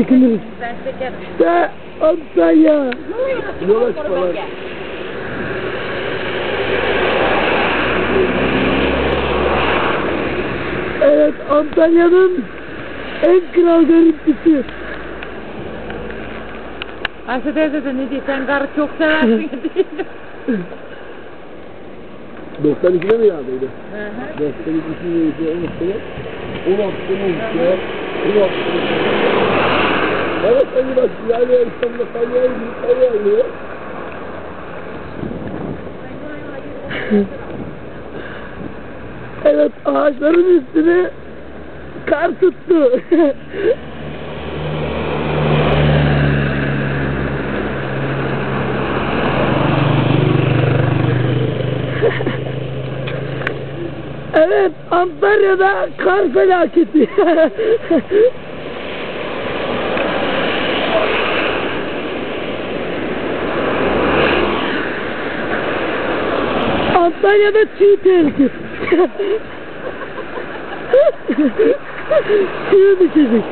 çekiniriz. Ben çekerim. İşte Antalya. Yola çıkalım. Evet Antalya'nın en kral görüntüsü. Ayşe teyze de ne diyor? Sen karı çok seversin diyor. 92'de mi yağdıydı? Hı hı. 92'de yağdıydı. 16 sene. 16 sene olmuş ya. 16 sene. Evet hani bak yani İstanbul'da yağıyor, kar yağıyor. Evet ağaçların üstüne kar tuttu. evet Antalya'da kar felaketi. Antalya'da çiğ tehlike. Suya düşecek.